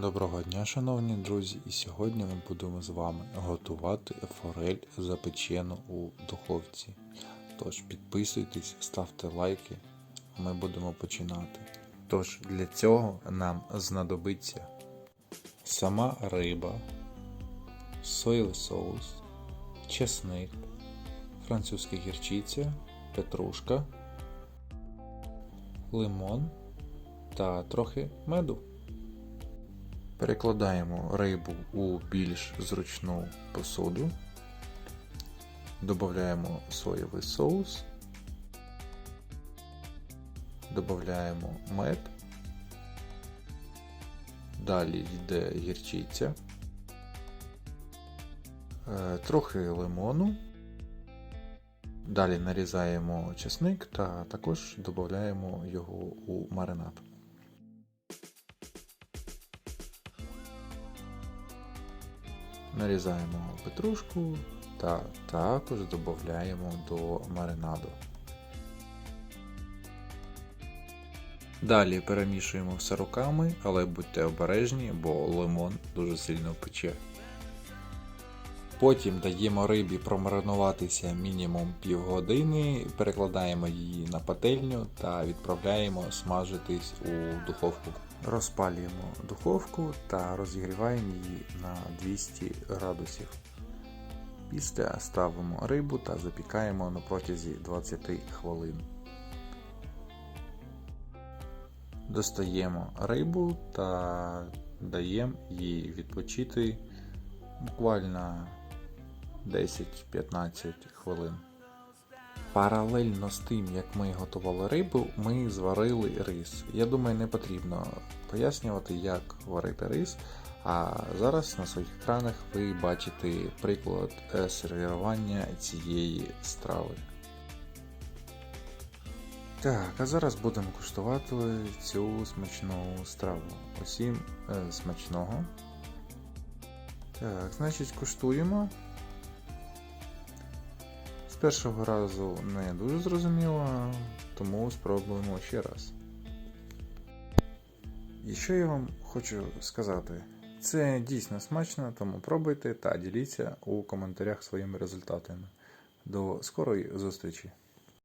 Доброго дня, шановні друзі, і сьогодні ми будемо з вами готувати форель запечену у духовці. Тож підписуйтесь, ставте лайки, ми будемо починати. Тож для цього нам знадобиться сама риба, соєвий соус, чесник, французька гірчиця, петрушка, лимон та трохи меду. Перекладаємо рибу у більш зручну посуду, додаємо соєвий соус, додаємо мед, далі йде гірчиця, е, трохи лимону, далі нарізаємо чесник та також додаємо його у маринад. Нарізаємо петрушку та також додаємо до маринаду. Далі перемішуємо все руками, але будьте обережні, бо лимон дуже сильно пече. Потім даємо рибі промаринуватися мінімум півгодини, перекладаємо її на пательню та відправляємо смажитись у духовку. Розпалюємо духовку та розігріваємо її на 200 градусів. Після ставимо рибу та запікаємо на протязі 20 хвилин. Достаємо рибу та даємо їй відпочити буквально 10-15 хвилин. Паралельно з тим, як ми готували рибу, ми зварили рис. Я думаю, не потрібно пояснювати, як варити рис. А зараз на своїх екранах ви бачите приклад е, сервірування цієї страви. Так, а зараз будемо куштувати цю смачну страву. Усім е, смачного. Так, значить, куштуємо. Першого разу не дуже зрозуміло, тому спробуємо ще раз. І що я вам хочу сказати? Це дійсно смачно, тому пробуйте та діліться у коментарях своїми результатами. До скорої зустрічі!